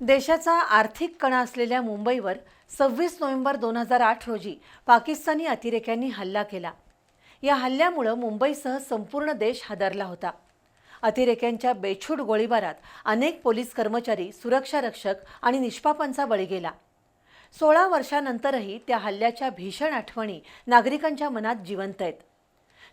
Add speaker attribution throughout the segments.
Speaker 1: देशाचा आर्थिक कणा असलेल्या मुंबईवर सव्वीस नोव्हेंबर दोन हजार आठ रोजी पाकिस्तानी अतिरेक्यांनी हल्ला केला. या हल्ल्यामुळं मुंबईसह संपूर्ण देश हादरला होता. अतिरेक्यांच्या बेछूट गोळीबारात अनेक पोलीस कर्मचारी सुरक्षा रक्षक आणि निष्पापांचा बळी गेला. सोळा वर्षानंतरही त्या हल्ल्याच्या भीषण आठवणी नागरिकांच्या मनात जिवंत आहेत.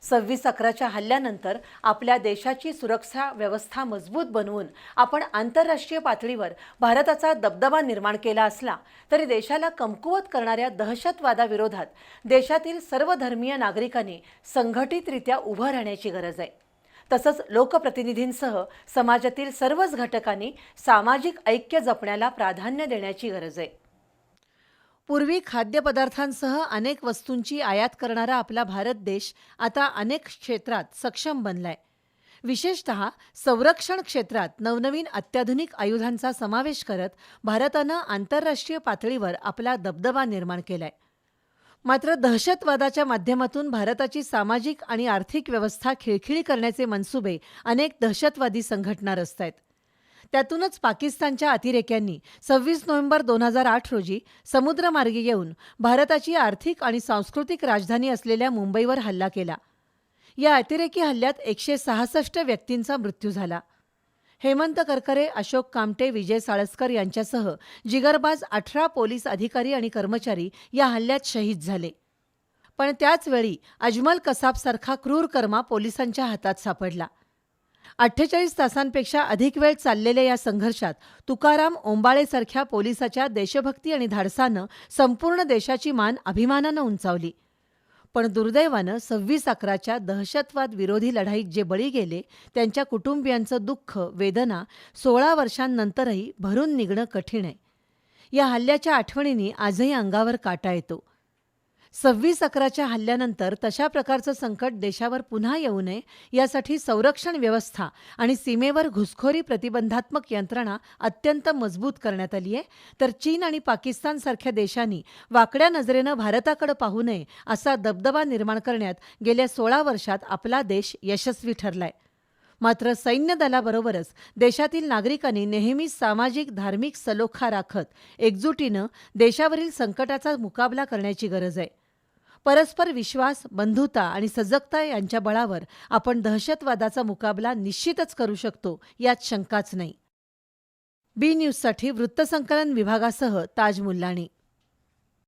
Speaker 1: सव्वीस अकराच्या हल्ल्यानंतर आपल्या देशाची सुरक्षा व्यवस्था मजबूत बनवून आपण आंतरराष्ट्रीय पातळीवर भारताचा दबदबा निर्माण केला असला तरी देशाला कमकुवत करणाऱ्या दहशतवादाविरोधात देशातील सर्व धर्मीय नागरिकांनी संघटितरित्या उभं राहण्याची गरज आहे. तसंच लोकप्रतिनिधींसह समाजातील सर्वच घटकांनी सामाजिक ऐक्य जपण्याला प्राधान्य देण्याची गरज आहे. पूर्वी खाद्यपदार्थांसह अनेक वस्तूंची आयात करणारा आपला भारत देश आता अनेक क्षेत्रात सक्षम बनलाय. विशेषत संरक्षण क्षेत्रात नवनवीन अत्याधुनिक आयुधांचा समावेश करत भारतानं आंतरराष्ट्रीय पातळीवर आपला दबदबा निर्माण केलाय. मात्र दहशतवादाच्या माध्यमातून भारताची सामाजिक आणि आर्थिक व्यवस्था खिळखिळी करण्याचे मनसुबे अनेक दहशतवादी संघटना रचत आहेत त्यातूनच पाकिस्तानच्या अतिरेक्यांनी सव्वीस नोव्हेंबर दोन हजार आठ रोजी समुद्रमार्गी येऊन भारताची आर्थिक आणि सांस्कृतिक राजधानी असलेल्या मुंबईवर हल्ला केला. या अतिरेकी हल्ल्यात एकशे सहासष्ट व्यक्तींचा मृत्यू झाला. हेमंत करकरे अशोक कामटे विजय साळसकर यांच्यासह जिगरबाज अठरा पोलीस अधिकारी आणि कर्मचारी या हल्ल्यात शहीद झाले. पण त्याचवेळी अजमल कसाबसारखा क्रूर कर्मा पोलिसांच्या हातात सापडला. अठ्ठेचाळीस तासांपेक्षा अधिक वेळ चाललेल्या या संघर्षात तुकाराम ओंबाळेसारख्या पोलिसाच्या देशभक्ती आणि धाडसानं संपूर्ण देशाची मान अभिमानानं उंचावली. पण दुर्दैवानं सव्वीस अकराच्या दहशतवाद विरोधी लढाईत जे बळी गेले त्यांच्या कुटुंबियांचं दुःख वेदना सोळा वर्षांनंतरही भरून निघणं कठीण आहे. या हल्ल्याच्या आठवणींनी आजही अंगावर काटा येतो. सव्वीस अकराच्या हल्ल्यानंतर तशा प्रकारचं संकट देशावर पुन्हा येऊ नये यासाठी संरक्षण व्यवस्था आणि सीमेवर घुसखोरी प्रतिबंधात्मक यंत्रणा अत्यंत मजबूत करण्यात आली आहे. तर चीन आणि पाकिस्तानसारख्या देशांनी वाकड्या नजरेनं भारताकडे पाहू नये असा दबदबा निर्माण करण्यात गेल्या सोळा वर्षात आपला देश यशस्वी ठरलाय. मात्र सैन्य दलाबरोबरच देशातील नागरिकांनी नेहमी सामाजिक धार्मिक सलोखा राखत एकजुटीनं देशावरील संकटाचा मुकाबला करण्याची गरज आहे. परस्पर विश्वास बंधुता आणि सजगता यांच्या बळावर आपण दहशतवादाचा मुकाबला निश्चितच करू शकतो यात शंकाच नाही. बी न्यूजसाठी वृत्तसंकलन विभागासह ताज मुल्लाणी.